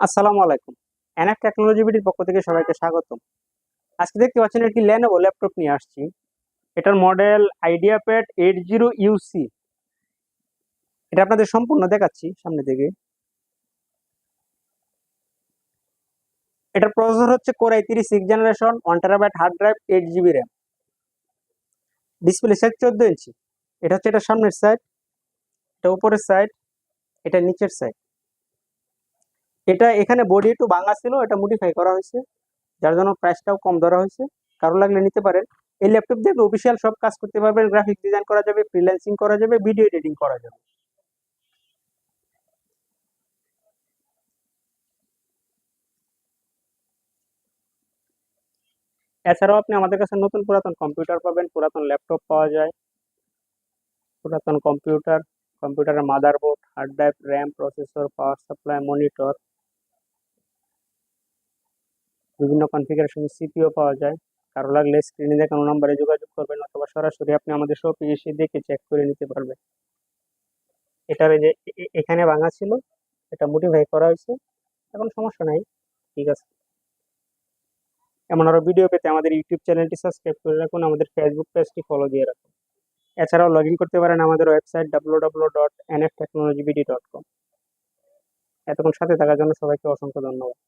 আসসালামু আলাইকুম। NF technology বিডির পক্ষ থেকে সবাইকে স্বাগতম। আজকে দেখতে পাচ্ছেন একটি ল্যানোভো ল্যাপটপ নিয়ে আসছি। এটার model IdeaPad eight zero UC এটা আপনাদের সম্পূর্ণ দেখাচ্ছি সামনে থেকে এটার প্রসেসর হচ্ছে কোর আই তিরিশ six generation one terabyte hard drive eight GB RAM display size চোদ্দ ইঞ্চি এটা হচ্ছে এটা সামনের সাইড এটা উপরের সাইড এটা নিচের সাইড এটা এখানে বডি একটু ভাঙা ছিল, এটা মডিফাই করা হয়েছে। যার জন্য প্রাইসটাও কম ধরা হয়েছে। কারও লাগলে নিতে পারেন। এই ল্যাপটপ দিয়ে অফিসিয়াল সব কাজ করতে পারবেন। গ্রাফিক ডিজাইন করা যাবে ফ্রিল্যান্সিং করা যাবে ভিডিও এডিটিং করা যাবে। এছাড়াও আপনি আমাদের কাছে নতুন পুরাতন কম্পিউটার পাবেন। পুরাতন ল্যাপটপ পাওয়া যায়। পুরাতন কম্পিউটার কম্পিউটারের motherboard hard drive RAM processor power supply monitor বিভিন্ন কনফিগারেশন সিপিও পাওয়া যায়। কারও লাগলে স্ক্রিনে দেখানো নম্বরে যোগাযোগ করবেন অথবা সরাসরি আপনি আমাদের শপে এসে দেখে চেক করে নিতে পারবেন। এটার যে এখানে ভাঙা ছিল, এটা মডিফাই করা হয়েছে। এখন সমস্যা নাই, ঠিক আছে। এমন আরও ভিডিও পেতে আমাদের ইউটিউব চ্যানেলটি সাবস্ক্রাইব করে রাখুন, আমাদের ফেসবুক পেজটি ফলো দিয়ে রাখুন। এছাড়াও লগ ইন করতে পারেন আমাদের website W W dot N F technology BD dot com এতক্ষণ সাথে থাকার জন্য সবাইকে অসংখ্য ধন্যবাদ।